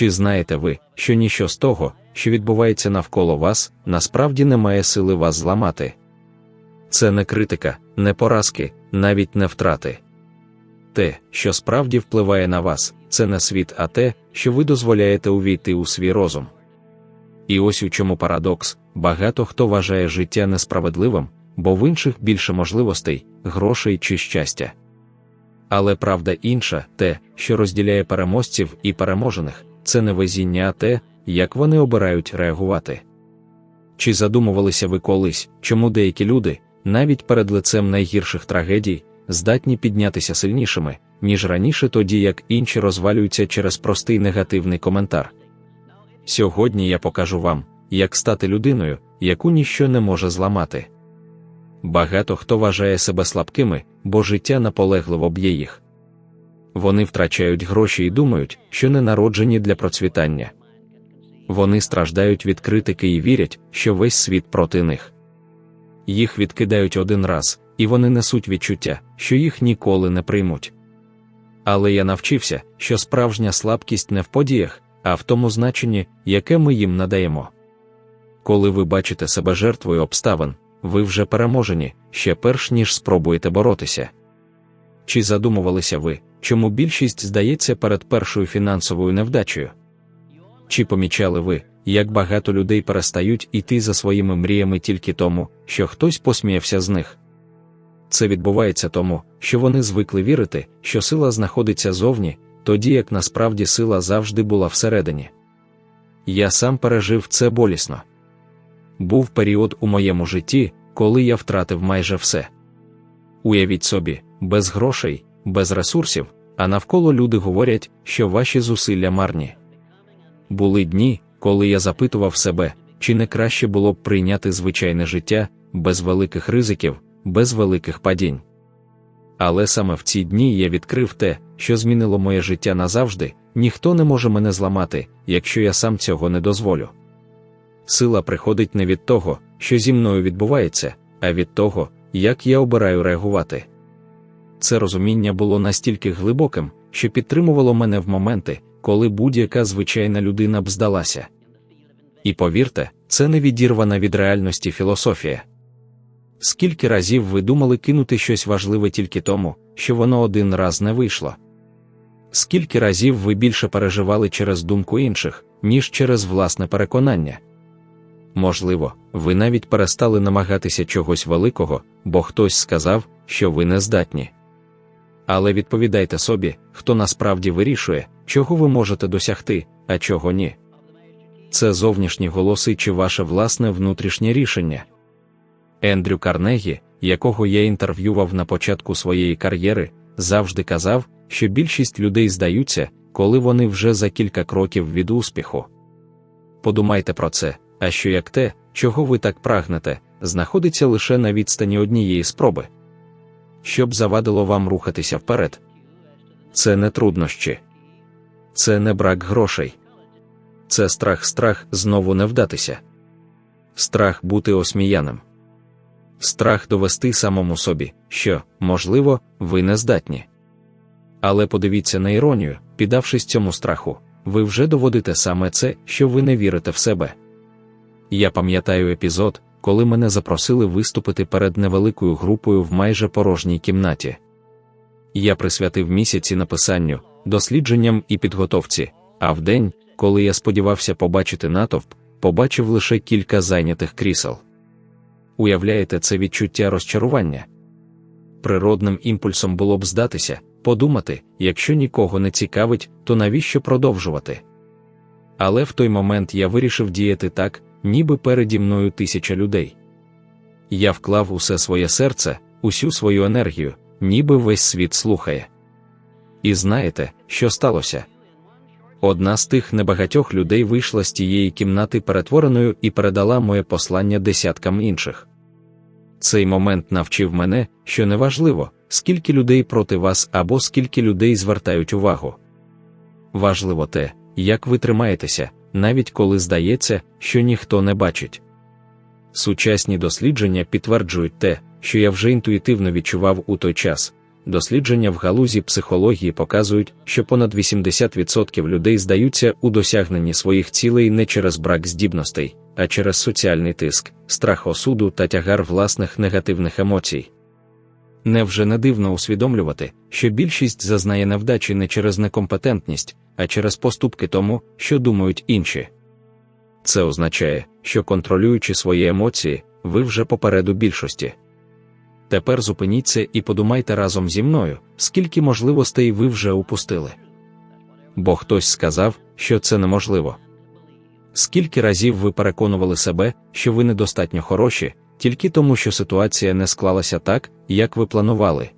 Чи знаєте ви, що ніщо з того, що відбувається навколо вас, насправді не має сили вас зламати? Це не критика, не поразки, навіть не втрати. Те, що справді впливає на вас, це не світ, а те, що ви дозволяєте увійти у свій розум. І ось у чому парадокс багато хто вважає життя несправедливим, бо в інших більше можливостей, грошей чи щастя. Але правда інша, те, що розділяє переможців і переможених, це не везіння, а те, як вони обирають реагувати. Чи задумувалися ви колись, чому деякі люди, навіть перед лицем найгірших трагедій, здатні піднятися сильнішими, ніж раніше, тоді як інші розвалюються через простий негативний коментар? Сьогодні я покажу вам, як стати людиною, яку ніщо не може зламати. Багато хто вважає себе слабкими, бо життя наполегливо б'є їх. Вони втрачають гроші і думають, що не народжені для процвітання. Вони страждають від критики і вірять, що весь світ проти них. Їх відкидають один раз, і вони несуть відчуття, що їх ніколи не приймуть. Але я навчився, що справжня слабкість не в подіях, а в тому значенні, яке ми їм надаємо. Коли ви бачите себе жертвою обставин, ви вже переможені, ще перш ніж спробуєте боротися. Чи задумувалися ви, чому більшість здається перед першою фінансовою невдачею? Чи помічали ви, як багато людей перестають іти за своїми мріями тільки тому, що хтось посміявся з них? Це відбувається тому, що вони звикли вірити, що сила знаходиться зовні, тоді як насправді сила завжди була всередині. Я сам пережив це болісно. Був період у моєму житті, коли я втратив майже все. Уявіть собі, без грошей, без ресурсів, а навколо люди говорять, що ваші зусилля марні. Були дні, коли я запитував себе, чи не краще було б прийняти звичайне життя, без великих ризиків, без великих падінь. Але саме в ці дні я відкрив те, що змінило моє життя назавжди, ніхто не може мене зламати, якщо я сам цього не дозволю. Сила приходить не від того, що зі мною відбувається, а від того, як я обираю реагувати. Це розуміння було настільки глибоким, що підтримувало мене в моменти, коли будь-яка звичайна людина б здалася. І повірте, це не відірвана від реальності філософія. Скільки разів ви думали кинути щось важливе тільки тому, що воно один раз не вийшло? Скільки разів ви більше переживали через думку інших, ніж через власне переконання? Можливо, ви навіть перестали намагатися чогось великого, бо хтось сказав, що ви не здатні. Але відповідайте собі, хто насправді вирішує, чого ви можете досягти, а чого ні. Це зовнішні голоси чи ваше власне внутрішнє рішення. Ендрю Карнегі, якого я інтерв'ював на початку своєї кар'єри, завжди казав, що більшість людей здаються, коли вони вже за кілька кроків від успіху. Подумайте про це, а що як те, чого ви так прагнете, знаходиться лише на відстані однієї спроби. Щоб завадило вам рухатися вперед. Це не труднощі, це не брак грошей, це страх, страх знову не вдатися, страх бути осміяним, страх довести самому собі, що, можливо, ви не здатні. Але подивіться на іронію, піддавшись цьому страху, ви вже доводите саме це, що ви не вірите в себе. Я пам'ятаю епізод, коли мене запросили виступити перед невеликою групою в майже порожній кімнаті. Я присвятив місяці написанню, дослідженням і підготовці, а в день, коли я сподівався побачити натовп, побачив лише кілька зайнятих крісел. Уявляєте, це відчуття розчарування? Природним імпульсом було б здатися, подумати, якщо нікого не цікавить, то навіщо продовжувати? Але в той момент я вирішив діяти так, ніби переді мною тисяча людей. Я вклав усе своє серце, усю свою енергію, ніби весь світ слухає. І знаєте, що сталося? Одна з тих небагатьох людей вийшла з тієї кімнати перетвореною і передала моє послання десяткам інших. Цей момент навчив мене, що неважливо, скільки людей проти вас або скільки людей звертають увагу. Важливо те, як ви тримаєтеся, навіть коли здається, що ніхто не бачить. Сучасні дослідження підтверджують те, що я вже інтуїтивно відчував у той час, дослідження в галузі психології показують, що понад 80% людей здаються у досягненні своїх цілей не через брак здібностей, а через соціальний тиск, страх осуду та тягар власних негативних емоцій. Невже не дивно усвідомлювати, що більшість зазнає невдачі не через некомпетентність, а через поступки тому, що думають інші. Це означає, що контролюючи свої емоції, ви вже попереду більшості. Тепер зупиніться і подумайте разом зі мною, скільки можливостей ви вже упустили. Бо хтось сказав, що це неможливо. Скільки разів ви переконували себе, що ви недостатньо хороші, тільки тому, що ситуація не склалася так, як ви планували.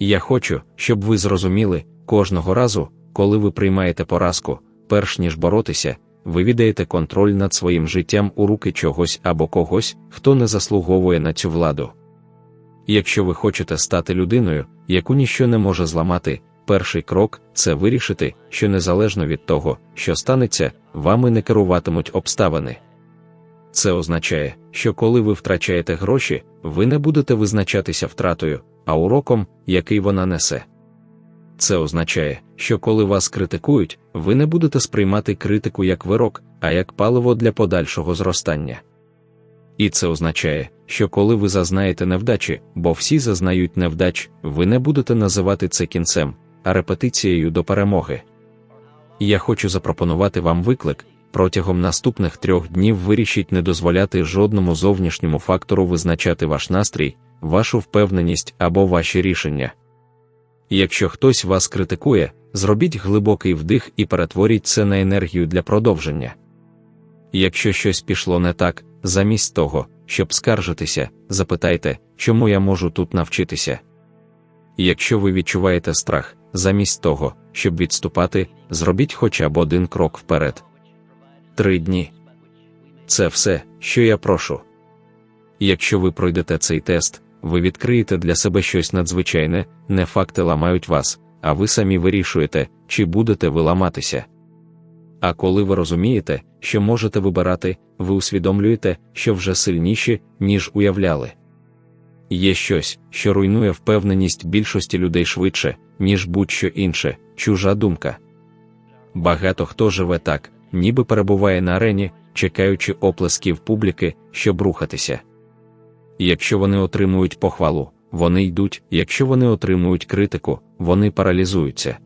Я хочу, щоб ви зрозуміли, кожного разу, коли ви приймаєте поразку, перш ніж боротися, ви віддаєте контроль над своїм життям у руки чогось або когось, хто не заслуговує на цю владу. Якщо ви хочете стати людиною, яку ніщо не може зламати, перший крок це вирішити, що незалежно від того, що станеться, вами не керуватимуть обставини. Це означає, що коли ви втрачаєте гроші, ви не будете визначатися втратою, а уроком, який вона несе. Це означає, що коли вас критикують, ви не будете сприймати критику як вирок, а як паливо для подальшого зростання. І це означає, що коли ви зазнаєте невдачі, бо всі зазнають невдач, ви не будете називати це кінцем, а репетицією до перемоги. Я хочу запропонувати вам виклик, протягом наступних трьох днів вирішіть не дозволяти жодному зовнішньому фактору визначати ваш настрій, вашу впевненість або ваші рішення. Якщо хтось вас критикує, зробіть глибокий вдих і перетворіть це на енергію для продовження. Якщо щось пішло не так, замість того, щоб скаржитися, запитайте, чому я можу тут навчитися. Якщо ви відчуваєте страх, замість того, щоб відступати, зробіть хоча б один крок вперед. Три дні. Це все, що я прошу. Якщо ви пройдете цей тест, ви відкриєте для себе щось надзвичайне, не факти ламають вас, а ви самі вирішуєте, чи будете ви ламатися. А коли ви розумієте, що можете вибирати, ви усвідомлюєте, що вже сильніші, ніж уявляли. Є щось, що руйнує впевненість більшості людей швидше, ніж будь-що інше, чужа думка. Багато хто живе так, ніби перебуває на арені, чекаючи оплесків публіки, щоб рухатися. Якщо вони отримують похвалу, вони йдуть, якщо вони отримують критику, вони паралізуються.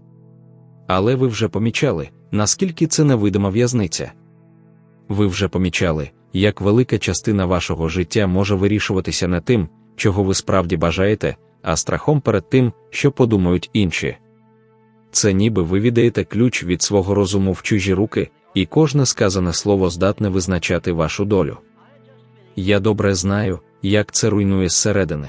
Але ви вже помічали, наскільки це невидима в'язниця. Ви вже помічали, як велика частина вашого життя може вирішуватися не тим, чого ви справді бажаєте, а страхом перед тим, що подумають інші. Це ніби ви віддаєте ключ від свого розуму в чужі руки, і кожне сказане слово здатне визначати вашу долю. Я добре знаю, як це руйнує зсередини.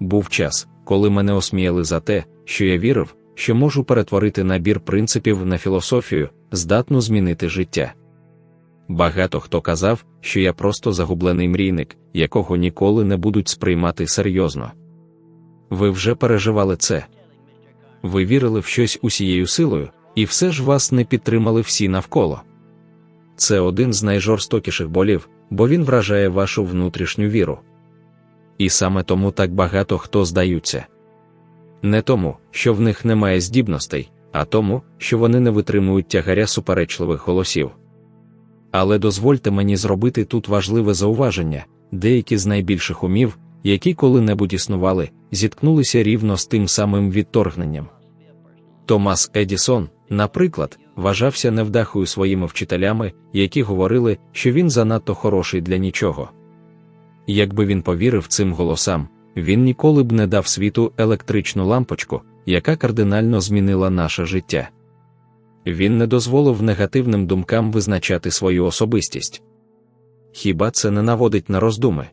Був час, коли мене осміяли за те, що я вірив, що можу перетворити набір принципів на філософію, здатну змінити життя. Багато хто казав, що я просто загублений мрійник, якого ніколи не будуть сприймати серйозно. Ви вже переживали це. Ви вірили в щось усією силою, і все ж вас не підтримали всі навколо. Це один з найжорстокіших болів, бо він вражає вашу внутрішню віру. І саме тому так багато хто здаються. Не тому, що в них немає здібностей, а тому, що вони не витримують тягаря суперечливих голосів. Але дозвольте мені зробити тут важливе зауваження: деякі з найбільших умів, які коли-небудь існували, зіткнулися рівно з тим самим відторгненням. Томас Едісон, наприклад, вважався невдахою своїми вчителями, які говорили, що він занадто хороший для нічого. Якби він повірив цим голосам, він ніколи б не дав світу електричну лампочку, яка кардинально змінила наше життя. Він не дозволив негативним думкам визначати свою особистість. Хіба це не наводить на роздуми?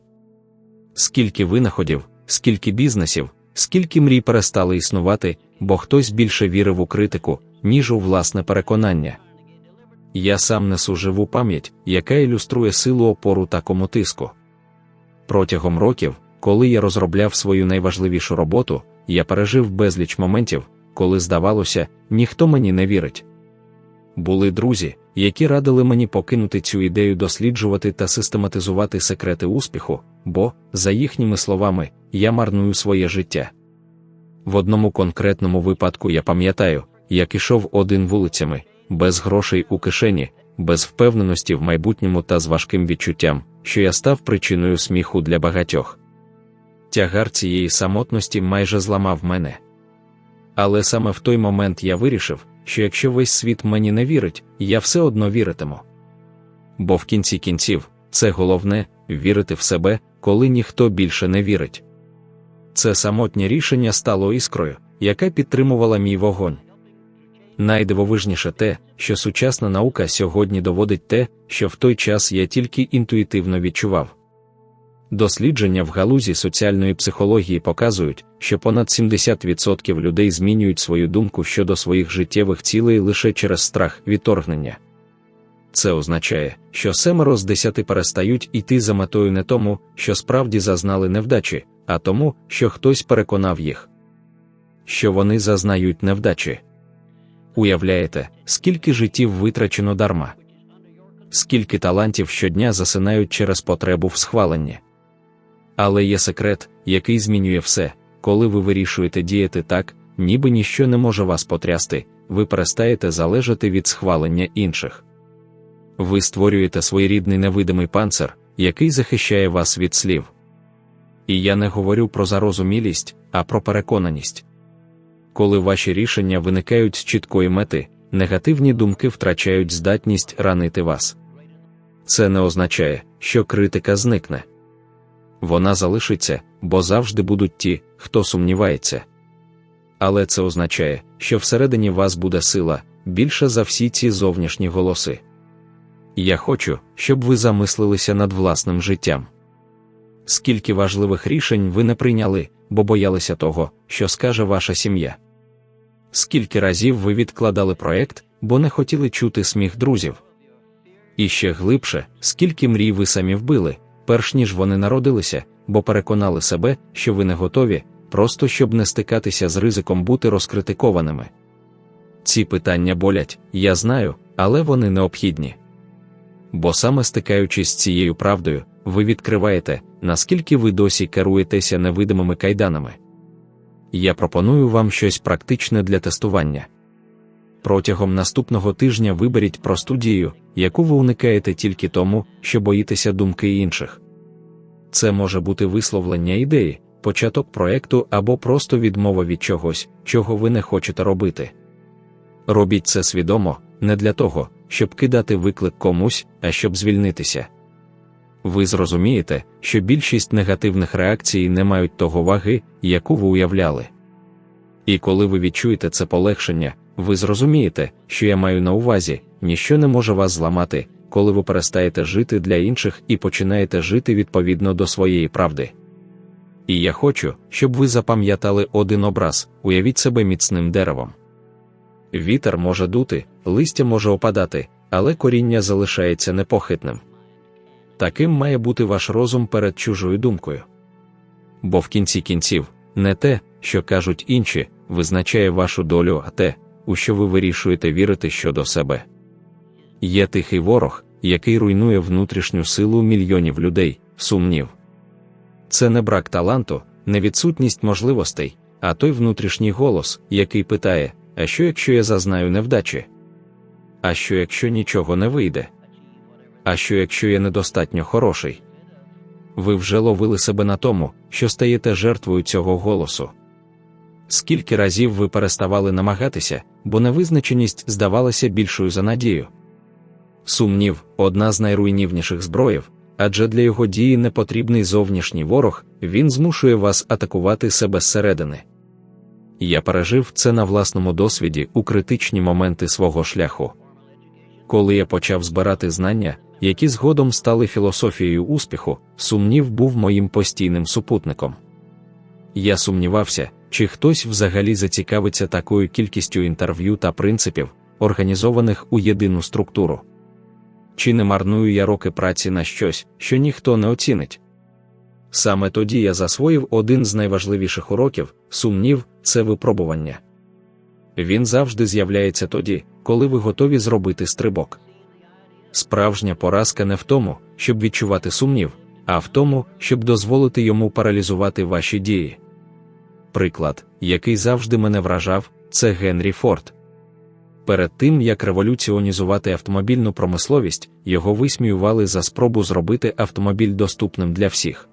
Скільки винаходів, скільки бізнесів, скільки мрій перестали існувати, бо хтось більше вірив у критику, ніж у власне переконання. Я сам несу живу пам'ять, яка ілюструє силу опору такому тиску. Протягом років, коли я розробляв свою найважливішу роботу, я пережив безліч моментів, коли здавалося, ніхто мені не вірить. Були друзі, які радили мені покинути цю ідею досліджувати та систематизувати секрети успіху, бо, за їхніми словами, я марную своє життя. В одному конкретному випадку я пам'ятаю, як ішов один вулицями, без грошей у кишені, без впевненості в майбутньому та з важким відчуттям, що я став причиною сміху для багатьох. Тягар цієї самотності майже зламав мене. Але саме в той момент я вирішив, що якщо весь світ мені не вірить, я все одно віритиму. Бо в кінці кінців, це головне вірити в себе, коли ніхто більше не вірить. Це самотнє рішення стало іскрою, яка підтримувала мій вогонь. Найдивовижніше те, що сучасна наука сьогодні доводить те, що в той час я тільки інтуїтивно відчував. Дослідження в галузі соціальної психології показують, що понад 70% людей змінюють свою думку щодо своїх життєвих цілей лише через страх відторгнення. Це означає, що семеро з десяти перестають іти за метою не тому, що справді зазнали невдачі, а тому, що хтось переконав їх, що вони зазнають невдачі. Уявляєте, скільки життів витрачено дарма, скільки талантів щодня засинають через потребу в схваленні. Але є секрет, який змінює все, коли ви вирішуєте діяти так, ніби ніщо не може вас потрясти, ви перестаєте залежати від схвалення інших. Ви створюєте своєрідний невидимий панцир, який захищає вас від слів. І я не говорю про зарозумілість, а про переконаність. Коли ваші рішення виникають з чіткої мети, негативні думки втрачають здатність ранити вас. Це не означає, що критика зникне. Вона залишиться, бо завжди будуть ті, хто сумнівається. Але це означає, що всередині вас буде сила більша за всі ці зовнішні голоси. Я хочу, щоб ви замислилися над власним життям. Скільки важливих рішень ви не прийняли, бо боялися того, що скаже ваша сім'я. Скільки разів ви відкладали проект, бо не хотіли чути сміх друзів. І ще глибше, скільки мрій ви самі вбили, перш ніж вони народилися, бо переконали себе, що ви не готові, просто щоб не стикатися з ризиком бути розкритикованими. Ці питання болять, я знаю, але вони необхідні. Бо саме стикаючись з цією правдою, ви відкриваєте, наскільки ви досі керуєтеся невидимими кайданами. Я пропоную вам щось практичне для тестування. Протягом наступного тижня виберіть просту дію, яку ви уникаєте тільки тому, що боїтеся думки інших. Це може бути висловлення ідеї, початок проекту або просто відмова від чогось, чого ви не хочете робити. Робіть це свідомо, не для того, щоб кидати виклик комусь, а щоб звільнитися. Ви зрозумієте, що більшість негативних реакцій не мають того ваги, яку ви уявляли. І коли ви відчуєте це полегшення, ви зрозумієте, що я маю на увазі, ніщо не може вас зламати, коли ви перестаєте жити для інших і починаєте жити відповідно до своєї правди. І я хочу, щоб ви запам'ятали один образ, уявіть себе міцним деревом. Вітер може дути, листя може опадати, але коріння залишається непохитним. Таким має бути ваш розум перед чужою думкою. Бо в кінці кінців, не те, що кажуть інші, визначає вашу долю, а те, у що ви вирішуєте вірити щодо себе. Є тихий ворог, який руйнує внутрішню силу мільйонів людей, сумнів. Це не брак таланту, не відсутність можливостей, а той внутрішній голос, який питає: а що якщо я зазнаю невдачі? А що якщо нічого не вийде? А що якщо я недостатньо хороший? Ви вже ловили себе на тому, що стаєте жертвою цього голосу. Скільки разів ви переставали намагатися, бо невизначеність здавалася більшою за надію? Сумнів одна з найруйнівніших зброїв, адже для його дії не потрібний зовнішній ворог, він змушує вас атакувати себе зсередини. Я пережив це на власному досвіді у критичні моменти свого шляху. Коли я почав збирати знання, які згодом стали філософією успіху, сумнів був моїм постійним супутником. Я сумнівався, чи хтось взагалі зацікавиться такою кількістю інтерв'ю та принципів, організованих у єдину структуру. Чи не марную я роки праці на щось, що ніхто не оцінить? Саме тоді я засвоїв один з найважливіших уроків сумнів це випробування. Він завжди з'являється тоді, коли ви готові зробити стрибок. Справжня поразка не в тому, щоб відчувати сумнів, а в тому, щоб дозволити йому паралізувати ваші дії. Приклад, який завжди мене вражав, це Генрі Форд. Перед тим як революціонізувати автомобільну промисловість, його висміювали за спробу зробити автомобіль доступним для всіх.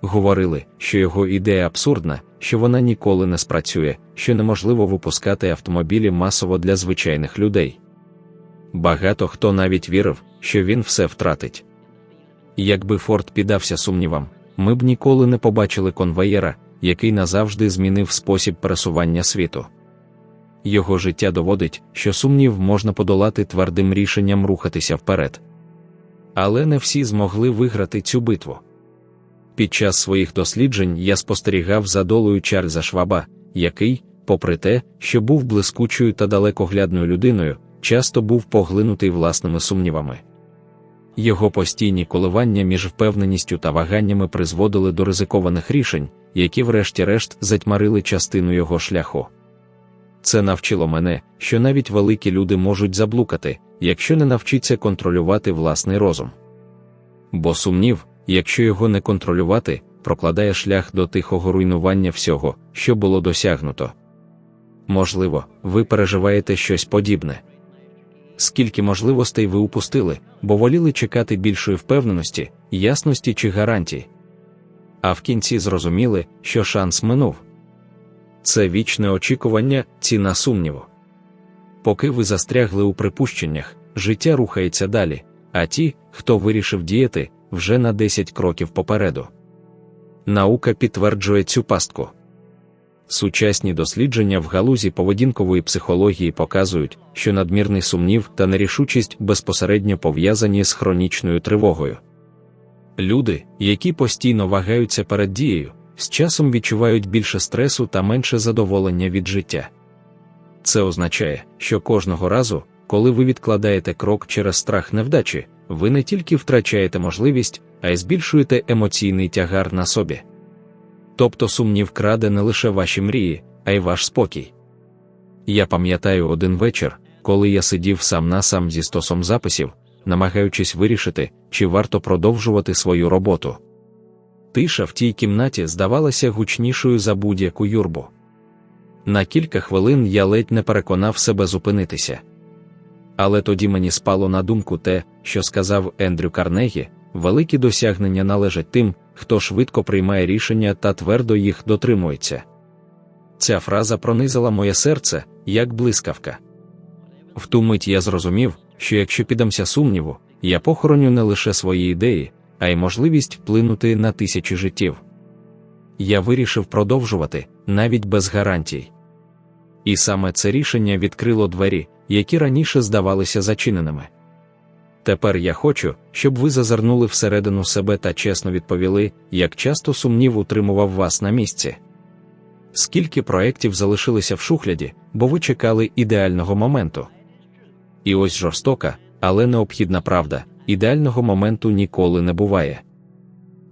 Говорили, що його ідея абсурдна, що вона ніколи не спрацює, що неможливо випускати автомобілі масово для звичайних людей. Багато хто навіть вірив, що він все втратить. Якби Форд піддався сумнівам, ми б ніколи не побачили конвеєра, який назавжди змінив спосіб пересування світу. Його життя доводить, що сумнів можна подолати твердим рішенням рухатися вперед. Але не всі змогли виграти цю битву. Під час своїх досліджень я спостерігав за долою Чарльза Шваба, який, попри те, що був блискучою та далекоглядною людиною, часто був поглинутий власними сумнівами. Його постійні коливання між впевненістю та ваганнями призводили до ризикованих рішень, які, врешті-решт, затьмарили частину його шляху. Це навчило мене, що навіть великі люди можуть заблукати, якщо не навчиться контролювати власний розум. Бо сумнів, якщо його не контролювати, прокладає шлях до тихого руйнування всього, що було досягнуто. Можливо, ви переживаєте щось подібне. Скільки можливостей ви упустили, бо воліли чекати більшої впевненості, ясності чи гарантій. А в кінці зрозуміли, що шанс минув. Це вічне очікування, ціна сумніву. Поки ви застрягли у припущеннях, життя рухається далі, а ті, хто вирішив діяти, вже на 10 кроків попереду. Наука підтверджує цю пастку. Сучасні дослідження в галузі поведінкової психології показують, що надмірний сумнів та нерішучість безпосередньо пов'язані з хронічною тривогою. Люди, які постійно вагаються перед дією, з часом відчувають більше стресу та менше задоволення від життя. Це означає, що кожного разу, коли ви відкладаєте крок через страх невдачі, ви не тільки втрачаєте можливість, а й збільшуєте емоційний тягар на собі. Тобто сумнів краде не лише ваші мрії, а й ваш спокій. Я пам'ятаю один вечір, коли я сидів сам на сам зі стосом записів, намагаючись вирішити, чи варто продовжувати свою роботу. Тиша в тій кімнаті здавалася гучнішою за будь-яку юрбу. На кілька хвилин я ледь не переконав себе зупинитися. Але тоді мені спало на думку те, що сказав Ендрю Карнегі, великі досягнення належать тим, хто швидко приймає рішення та твердо їх дотримується. Ця фраза пронизала моє серце, як блискавка. В ту мить я зрозумів, що якщо піддамся сумніву, я похороню не лише свої ідеї, а й можливість вплинути на тисячі життів. Я вирішив продовжувати навіть без гарантій. І саме це рішення відкрило двері, які раніше здавалися зачиненими. Тепер я хочу, щоб ви зазирнули всередину себе та чесно відповіли, як часто сумнів утримував вас на місці. Скільки проєктів залишилися в шухляді, бо ви чекали ідеального моменту. І ось жорстока, але необхідна правда ідеального моменту ніколи не буває.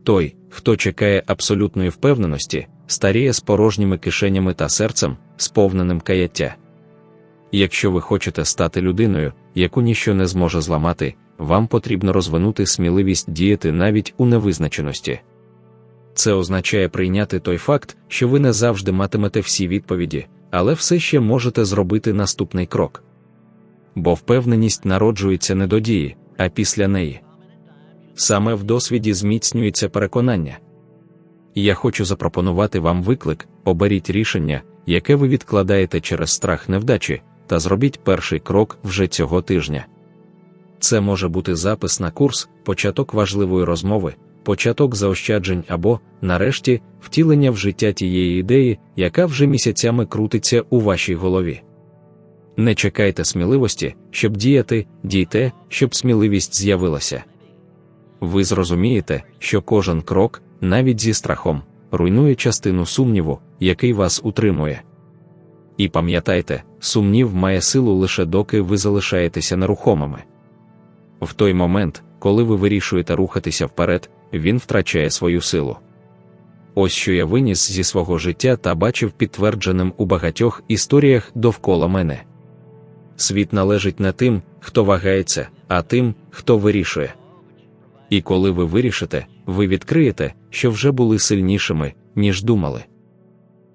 Той, хто чекає абсолютної впевненості, старіє з порожніми кишенями та серцем, сповненим каяття. Якщо ви хочете стати людиною, яку ніщо не зможе зламати, вам потрібно розвинути сміливість діяти навіть у невизначеності. Це означає прийняти той факт, що ви не завжди матимете всі відповіді, але все ще можете зробити наступний крок. Бо впевненість народжується не до дії, а після неї. Саме в досвіді зміцнюється переконання. Я хочу запропонувати вам виклик, оберіть рішення, яке ви відкладаєте через страх невдачі, та зробіть перший крок вже цього тижня. Це може бути запис на курс, початок важливої розмови, початок заощаджень або, нарешті, втілення в життя тієї ідеї, яка вже місяцями крутиться у вашій голові. Не чекайте сміливості, щоб діяти, дійте, щоб сміливість з'явилася. Ви зрозумієте, що кожен крок, навіть зі страхом, руйнує частину сумніву, який вас утримує. І пам'ятайте, сумнів має силу лише доки ви залишаєтеся нерухомими. В той момент, коли ви вирішуєте рухатися вперед, він втрачає свою силу. Ось що я виніс зі свого життя та бачив підтвердженим у багатьох історіях довкола мене. Світ належить не тим, хто вагається, а тим, хто вирішує. І коли ви вирішите, ви відкриєте, що вже були сильнішими, ніж думали.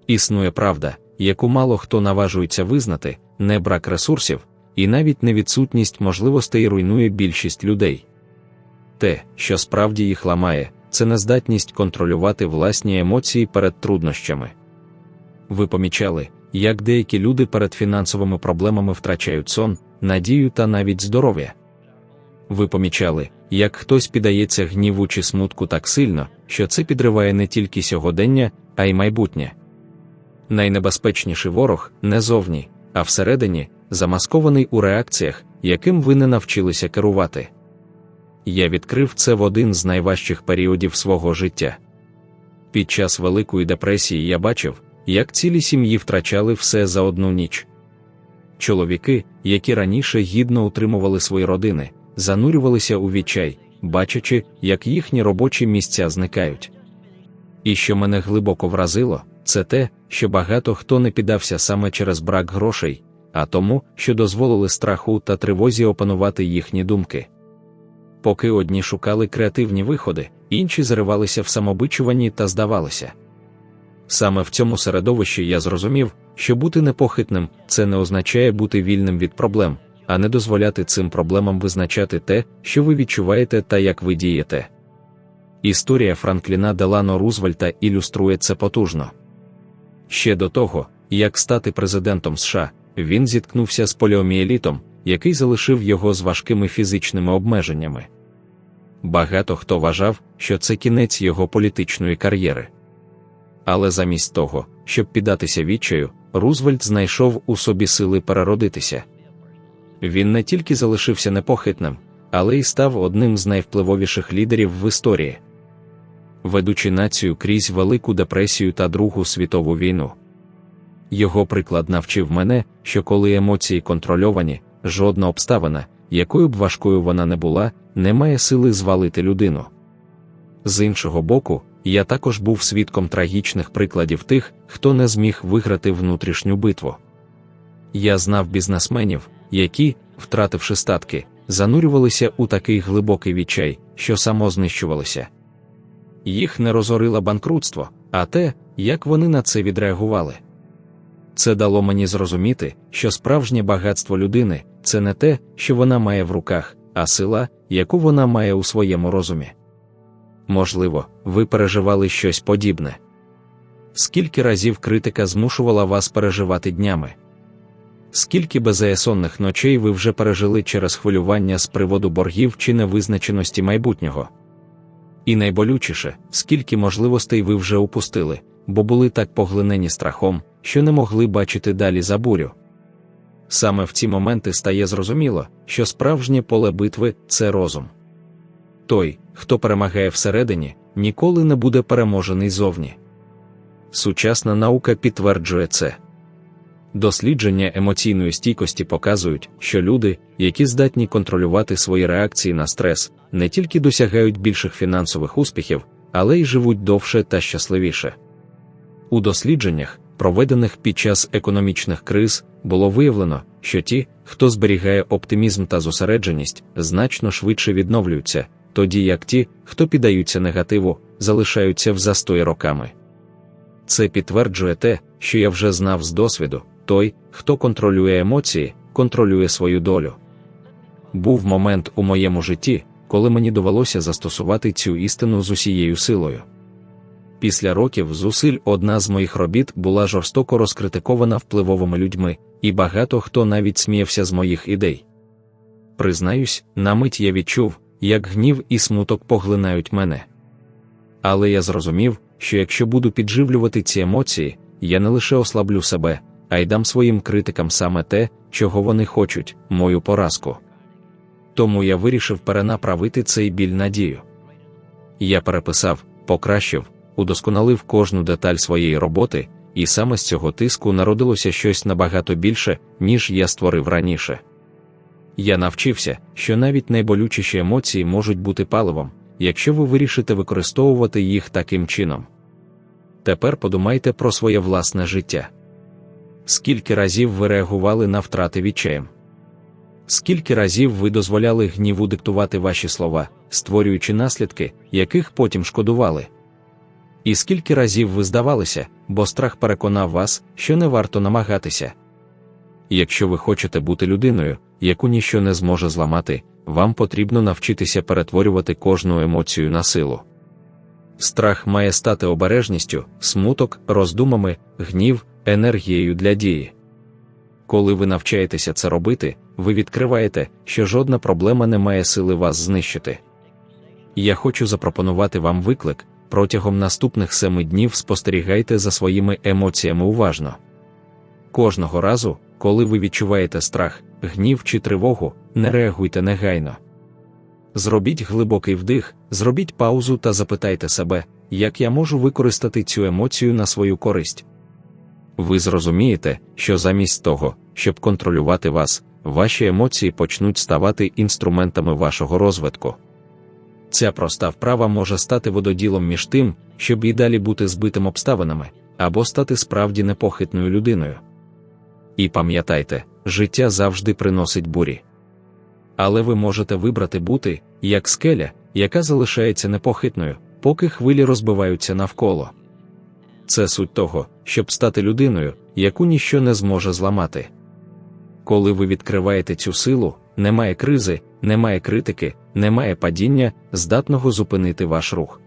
Існує правда, яку мало хто наважується визнати, не брак ресурсів, і навіть невідсутність можливостей руйнує більшість людей. Те, що справді їх ламає, це нездатність контролювати власні емоції перед труднощами. Ви помічали, як деякі люди перед фінансовими проблемами втрачають сон, надію та навіть здоров'я. Ви помічали, як хтось піддається гніву чи смутку так сильно, що це підриває не тільки сьогодення, а й майбутнє. Найнебезпечніший ворог не зовні, а всередині, замаскований у реакціях, яким ви не навчилися керувати. Я відкрив це в один з найважчих періодів свого життя. Під час Великої депресії я бачив, як цілі сім'ї втрачали все за одну ніч. Чоловіки, які раніше гідно утримували свої родини, занурювалися у відчай, бачачи, як їхні робочі місця зникають. І що мене глибоко вразило, це те, що багато хто не піддався саме через брак грошей, а тому, що дозволили страху та тривозі опанувати їхні думки. Поки одні шукали креативні виходи, інші заривалися в самобичуванні та здавалися. Саме в цьому середовищі я зрозумів, що бути непохитним це не означає бути вільним від проблем, а не дозволяти цим проблемам визначати те, що ви відчуваєте та як ви дієте. Історія Франкліна Делано Рузвельта ілюструє це потужно. Ще до того, як стати президентом США, він зіткнувся з поліоміелітом, який залишив його з важкими фізичними обмеженнями. Багато хто вважав, що це кінець його політичної кар'єри. Але замість того, щоб піддатися відчаю, Рузвельт знайшов у собі сили переродитися. Він не тільки залишився непохитним, але й став одним з найвпливовіших лідерів в історії, ведучи націю крізь Велику депресію та Другу світову війну. Його приклад навчив мене, що коли емоції контрольовані, жодна обставина, якою б важкою вона не була, не має сили звалити людину. З іншого боку, я також був свідком трагічних прикладів тих, хто не зміг виграти внутрішню битву. Я знав бізнесменів, які, втративши статки, занурювалися у такий глибокий відчай, що самознищувалися. Їх не розорило банкрутство, а те, як вони на це відреагували. Це дало мені зрозуміти, що справжнє багатство людини це не те, що вона має в руках, а сила, яку вона має у своєму розумі. Можливо, ви переживали щось подібне. Скільки разів критика змушувала вас переживати днями? Скільки беззаєсонних ночей ви вже пережили через хвилювання з приводу боргів чи невизначеності майбутнього? І найболючіше, скільки можливостей ви вже упустили, бо були так поглинені страхом, що не могли бачити далі за бурю. Саме в ці моменти стає зрозуміло, що справжнє поле битви це розум. Той, хто перемагає всередині, ніколи не буде переможений зовні. Сучасна наука підтверджує це. Дослідження емоційної стійкості показують, що люди, які здатні контролювати свої реакції на стрес, не тільки досягають більших фінансових успіхів, але й живуть довше та щасливіше. У дослідженнях, проведених під час економічних криз, було виявлено, що ті, хто зберігає оптимізм та зосередженість, значно швидше відновлюються, тоді як ті, хто піддаються негативу, залишаються в застої роками. Це підтверджує те, що я вже знав з досвіду той, хто контролює емоції, контролює свою долю. Був момент у моєму житті, коли мені довелося застосувати цю істину з усією силою. Після років зусиль одна з моїх робіт була жорстоко розкритикована впливовими людьми, і багато хто навіть сміявся з моїх ідей. Признаюсь, на мить я відчув, як гнів і смуток поглинають мене. Але я зрозумів, що якщо буду підживлювати ці емоції, я не лише ослаблю себе, а й дам своїм критикам саме те, чого вони хочуть, мою поразку. Тому я вирішив перенаправити цей біль надію. Я переписав, покращив, удосконалив кожну деталь своєї роботи, і саме з цього тиску народилося щось набагато більше, ніж я створив раніше. Я навчився, що навіть найболючіші емоції можуть бути паливом, якщо ви вирішите використовувати їх таким чином. Тепер подумайте про своє власне життя. Скільки разів ви реагували на втрати відчаєм? Скільки разів ви дозволяли гніву диктувати ваші слова, створюючи наслідки, яких потім шкодували? І скільки разів ви здавалися, бо страх переконав вас, що не варто намагатися. Якщо ви хочете бути людиною, яку ніщо не зможе зламати, вам потрібно навчитися перетворювати кожну емоцію на силу. Страх має стати обережністю, смуток, роздумами, гнів, енергією для дії. Коли ви навчаєтеся це робити, ви відкриваєте, що жодна проблема не має сили вас знищити. Я хочу запропонувати вам виклик протягом наступних семи днів спостерігайте за своїми емоціями уважно. Кожного разу, коли ви відчуваєте страх, гнів чи тривогу, не реагуйте негайно. Зробіть глибокий вдих, зробіть паузу та запитайте себе, як я можу використати цю емоцію на свою користь. Ви зрозумієте, що замість того, щоб контролювати вас, ваші емоції почнуть ставати інструментами вашого розвитку. Ця проста вправа може стати вододілом між тим, щоб і далі бути збитим обставинами, або стати справді непохитною людиною. І пам'ятайте, життя завжди приносить бурі. Але ви можете вибрати бути, як скеля, яка залишається непохитною, поки хвилі розбиваються навколо. Це суть того, щоб стати людиною, яку ніщо не зможе зламати. Коли ви відкриваєте цю силу, немає кризи, немає критики, немає падіння, здатного зупинити ваш рух.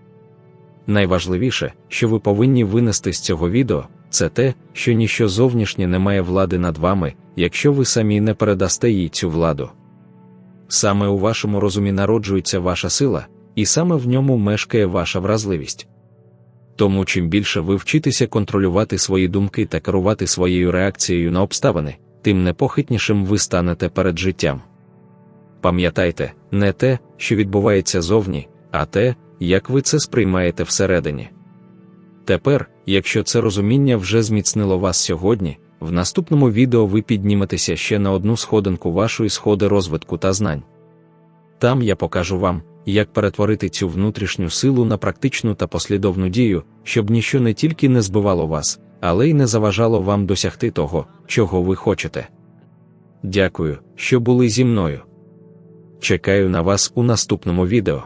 Найважливіше, що ви повинні винести з цього відео, це те, що ніщо зовнішнє не має влади над вами, якщо ви самі не передасте їй цю владу. Саме у вашому розумі народжується ваша сила, і саме в ньому мешкає ваша вразливість. Тому чим більше ви вчитеся контролювати свої думки та керувати своєю реакцією на обставини, тим непохитнішим ви станете перед життям. Пам'ятайте, не те, що відбувається зовні, а те, як ви це сприймаєте всередині. Тепер, якщо це розуміння вже зміцнило вас сьогодні, в наступному відео ви підніметеся ще на одну сходинку вашої сходи розвитку та знань. Там я покажу вам, як перетворити цю внутрішню силу на практичну та послідовну дію, щоб ніщо не тільки не збивало вас, але й не заважало вам досягти того, чого ви хочете. Дякую, що були зі мною. Чекаю на вас у наступному відео.